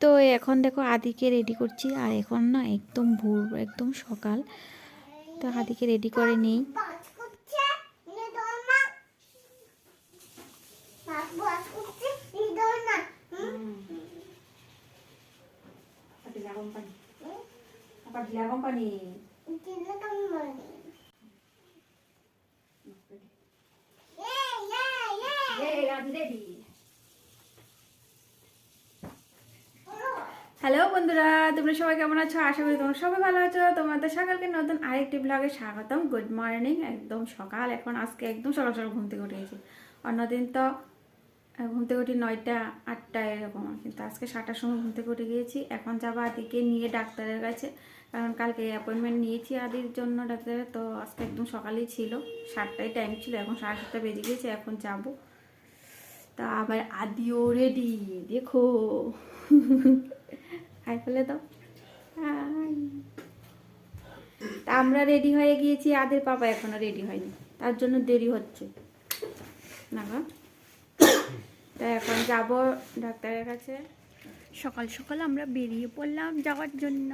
তো এখন দেখো আদিকে রেডি করছি। আর এখন না একদম ভোর একদম সকাল। তো আদিকে রেডি করে নেই বাস বাস করছে নিদল না দিলে কেমন বলে ইয়ে ইয়ে ইয়ে হ্যালো বন্ধুরা, তোমরা সবাই কেমন আছো? আশা করি তোমরা সবাই ভালো আছো। তোমাদের সকালকে নতুন আরেকটি ব্লগে স্বাগতম। গুড মর্নিং একদম সকাল। এখন আজকে একদম সকাল সকাল ঘুম থেকে উঠে গেছি অন্যদিন তো ঘুম থেকে উঠি নয়টা আটটা এরকম। কিন্তু আজকে সাতটার সময় ঘুম থেকে উঠে গিয়েছি। এখন যাব আদিকে নিয়ে ডাক্তারের কাছে। কারণ কালকে অ্যাপয়েন্টমেন্ট নিয়েছি আদির জন্য ডাক্তারের। তো আজকে একদম সকালেই ছিল। সাতটায় টাইম ছিল। এখন সাড়ে সাতটা বেজে গিয়েছে। এখন যাব। তা আবার আদিও রেডি দেখো। হাই ফেলে দাও। তা আমরা রেডি হয়ে গিয়েছি, আদের পাপা এখনও রেডি হয়নি, তার জন্য দেরি হচ্ছে। না? তা এখন যাব ডাক্তারের কাছে। সকাল সকাল আমরা বেরিয়ে পড়লাম যাওয়ার জন্য।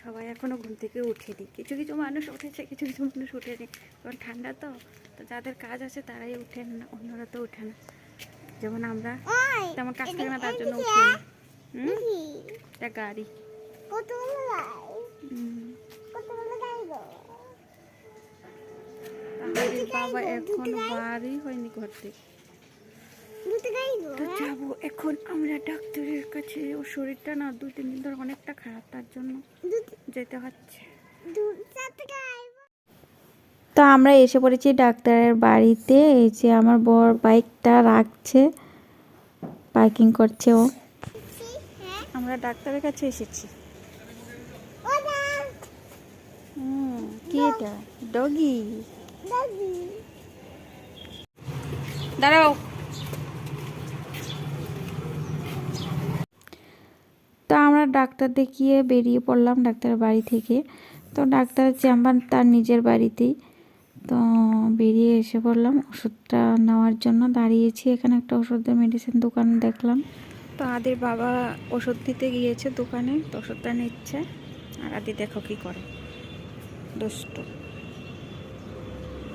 সবাই এখনও ঘুম থেকে উঠেনি কিছু কিছু মানুষ উঠেছে, কিছু কিছু মানুষ উঠেনি কারণ ঠান্ডা তো তো যাদের কাজ আছে তারাই উঠেন না, অন্যরা তো উঠে না। যেমন আমরা, তেমন কাজ থাকে না তার জন্য উঠি এটা গাড়ি। কত লাই হুম। কত লাই গো আমাদের বাবা এখন বাড়ি হয়নি ঘর থেকে তো যাব এখন আমরা ডাক্তারের কাছে। ওর শরীরটা না দু তিন দিন ধরে অনেকটা খারাপ তার জন্য যেতে হচ্ছে। দু তো আমরা এসে পড়েছি ডাক্তারের বাড়িতে। এই যে আমার বর বাইকটা রাখছে পার্কিং করছে ও। হ্যাঁ আমরা ডাক্তারের কাছে এসেছি। কি এটা? ডগি। দাঁড়াও। তো আমরা ডাক্তার দেখিয়ে বেরিয়ে পড়লাম ডাক্তারের বাড়ি থেকে। তো ডাক্তারের চেম্বার তার নিজের বাড়িতেই। তো বেরিয়ে এসে পড়লাম। ওষুধটা নেওয়ার জন্য দাঁড়িয়েছি। এখানে একটা ওষুধের মেডিসিন দোকান দেখলাম। তো আদির বাবা ওষুধ দিতে গিয়েছে দোকানে, তো ওষুধটা নিচ্ছে। আর আদি দেখো কি করে। দুষ্ট।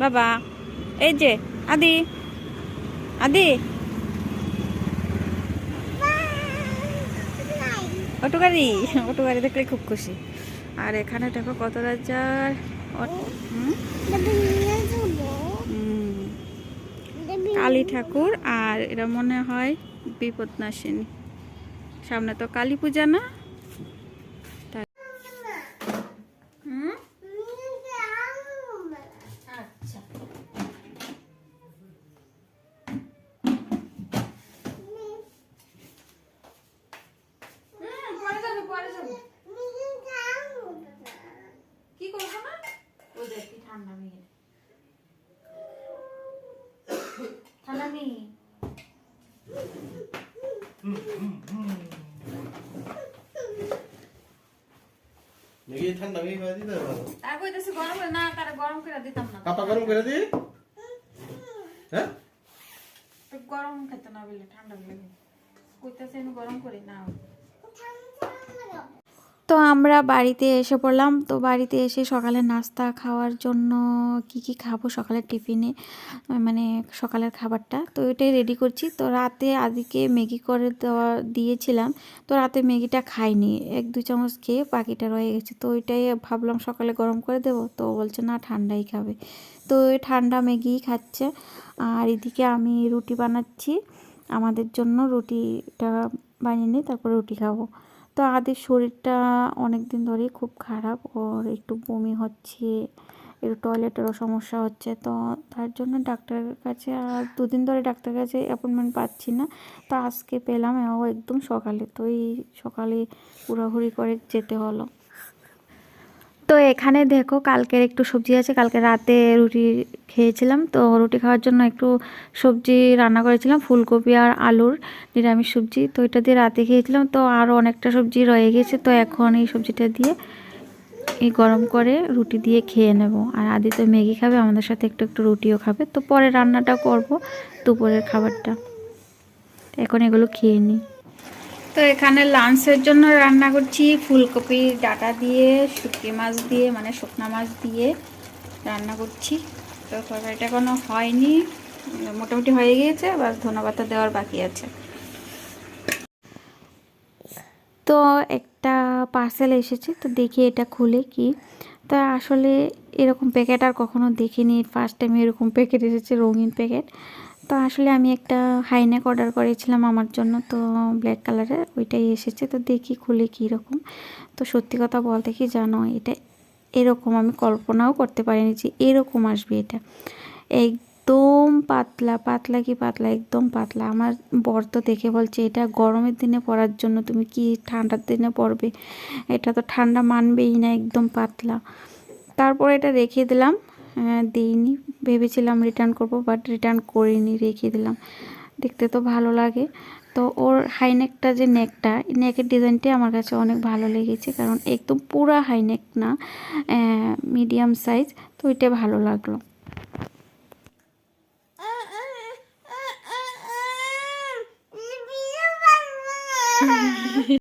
বাবা, এই যে, আদি আদি। অটো গাড়ি অটো গাড়ি দেখলে খুব খুশি। আর এখানে দেখো কত রাজার কালী ঠাকুর, আর এরা মনে হয় বিপদনাশিনী। সামনে তো কালী পূজা না? তাই- হুম? নিয়ে যাব আচ্ছা হুম, পরে যাবে, পরে যাবে। নিয়ে যাব কি করব না ও দেখ কি ঠান্ডা মেয়ে ঠান্ডা মেয়ে দেখি ঠান্ডা করে দিতে পারো তার কইতেছে গরম করে না তার গরম করে দিতাম না। কাপা গরম করে দি। হ্যাঁ? গরম খেতে না বলে ঠান্ডা লাগে। কইতেছে গরম করে না। তো আমরা বাড়িতে এসে পড়লাম। তো বাড়িতে এসে সকালে নাস্তা খাওয়ার জন্য কি কি খাব সকালের টিফিনে? মানে সকালের খাবারটা। তো এটাই রেডি করছি। তো রাতে আদিকে ম্যাগি করে দেওয়া, দিয়েছিলাম। তো রাতে ম্যাগিটা খাইনি। এক দু চামচ খেয়ে বাকিটা রয়ে গেছে। তো ওইটাই ভাবলাম সকালে গরম করে দেবো। তো বলছে, না, ঠান্ডাই খাবে। তো ওই ঠান্ডা ম্যাগিই খাচ্ছে। আর এদিকে আমি রুটি বানাচ্ছি। আমাদের জন্য রুটিটা বানিয়ে নিই তারপরে রুটি খাব। তো আদির শরীরটা অনেক দিন ধরেই খুব খারাপ। ওর একটু বমি হচ্ছে, একটু টয়লেটেরও সমস্যা হচ্ছে। তো তার জন্য ডাক্তারের কাছে আর দুদিন ধরে ডাক্তারের কাছে অ্যাপয়েন্টমেন্ট পাচ্ছি না। তো আজকে পেলাম, ও একদম সকালে। তো এই সকালে হুড়াহুড়ি করে যেতে হলো। তো এখানে দেখো কালকের একটু সবজি আছে, কালকে রাতে রুটি খেয়েছিলাম। তো রুটি খাওয়ার জন্য একটু সবজি রান্না করেছিলাম, ফুলকপি আর আলুর নিরামিষ সবজি। তো এটা দিয়ে রাতে খেয়েছিলাম, তো আরও অনেকটা সবজি রয়ে গেছে। তো এখন এই সবজিটা দিয়ে এই গরম করে রুটি দিয়ে খেয়ে নেব। আর আদি তো ম্যাগি খাবে, আমাদের সাথে একটু একটু রুটিও খাবে। তো পরে রান্নাটা করব দুপুরের খাবারটা। এখন এগুলো খেয়ে নিই। তো এখানে লাঞ্চের জন্য রান্না করছি ফুলকপির ডাটা দিয়ে, শুটকি মাছ দিয়ে মানে শুকনা মাছ দিয়ে রান্না করছি। তো তরকারিটা কোনো হয়নি, মোটামুটি হয়ে গিয়েছে বাস ধনেপাতা দেওয়ার বাকি আছে। তো একটা পার্সেল এসেছে, তো দেখি এটা খুলে কি। তা আসলে এরকম প্যাকেট আর কখনো দেখিনি ফার্স্ট টাইম এরকম প্যাকেট এসেছে, রঙিন প্যাকেট তো আসলে আমি একটা হাইনেক অর্ডার করেছিলাম আমার জন্য, তো ব্ল্যাক কালারের ওইটাই এসেছে, তো দেখি খুলে কী রকম তো সত্যি কথা বলতে কি জানো, এটা এরকম আমি কল্পনাও করতে পারিনি যে এরকম আসবে এটা। একদম পাতলা পাতলা কি পাতলা, একদম পাতলা। আমার বর তো দেখে বলছে, এটা গরমের দিনে পরার জন্য তুমি কি ঠান্ডার দিনে পরবে? এটা তো ঠান্ডা মানবেই না, একদম পাতলা। তারপর এটা রেখে দিলাম। দিইনি। ভেবেছিলাম রিটার্ন করব বাট রিটার্ন করিনি, রেখে দিলাম। দেখতে তো ভালো লাগে। তো ওর হাইনেকটা যে নেকটা নেকের ডিজাইনটাই আমার কাছে অনেক ভালো লেগেছে, কারণ একদম পুরা হাইনেক না মিডিয়াম সাইজ তো ওইটা ভালো লাগল।